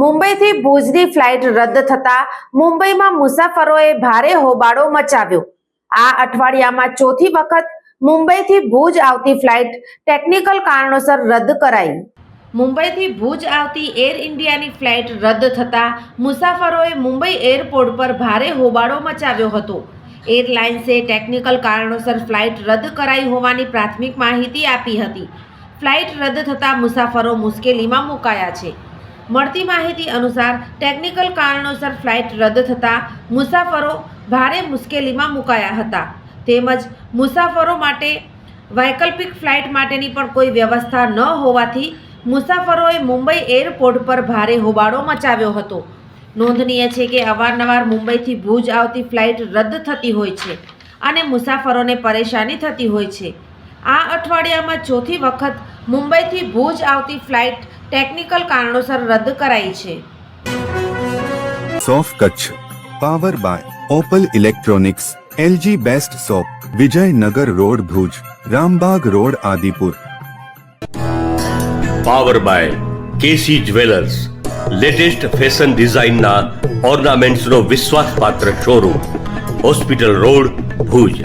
મુંબઈથી ભુજની ફ્લાઇટ રદ થતા મુંબઈમાં મુસાફરોએ ભારે હોબાળો મચાવ્યો. આ અઠવાડિયામાં ચોથી વખત મુંબઈથી ભુજ આવતી ફ્લાઇટ ટેકનિકલ કારણોસર રદ કરાઈ. મુંબઈથી ભુજ આવતી એર ઇન્ડિયાની ફ્લાઇટ રદ થતા મુસાફરોએ મુંબઈ એરપોર્ટ પર ભારે હોબાળો મચાવ્યો હતો. એરલાઇન્સે ટેકનિકલ કારણોસર ફ્લાઇટ રદ કરાઈ હોવાની પ્રાથમિક માહિતી આપી હતી. ફ્લાઇટ રદ થતાં મુસાફરો મુશ્કેલીમાં મુકાયા છે. મળતી માહિતી અનુસાર ટેકનિકલ કારણોસર ફ્લાઇટ રદ થતાં મુસાફરો ભારે મુશ્કેલીમાં મુકાયા હતા. તેમજ મુસાફરો માટે વૈકલ્પિક ફ્લાઇટ માટેની પણ કોઈ વ્યવસ્થા ન હોવાથી મુસાફરોએ મુંબઈ એરપોર્ટ પર ભારે હોબાળો મચાવ્યો હતો. નોંધનીય છે કે અવારનવાર મુંબઈથી ભુજ આવતી ફ્લાઇટ રદ થતી હોય છે અને મુસાફરોને પરેશાની થતી હોય છે. આ અઠવાડિયામાં ચોથી વખત મુંબઈથી ભુજ આવતી ફ્લાઇટ ટેકનિકલ કારણોસર રદ કરાઈ છે. સોફ Kutch. Power by Opal electronics LG best shop Vijaynagar road Bhuj Rambag road Adipur. Power by KC jewellers latest fashion ડિઝાઇનના ઓર્નામેન્ટ્સનો વિશ્વાસપાત્ર શોરૂમ હોસ્પિટલ રોડ ભુજ.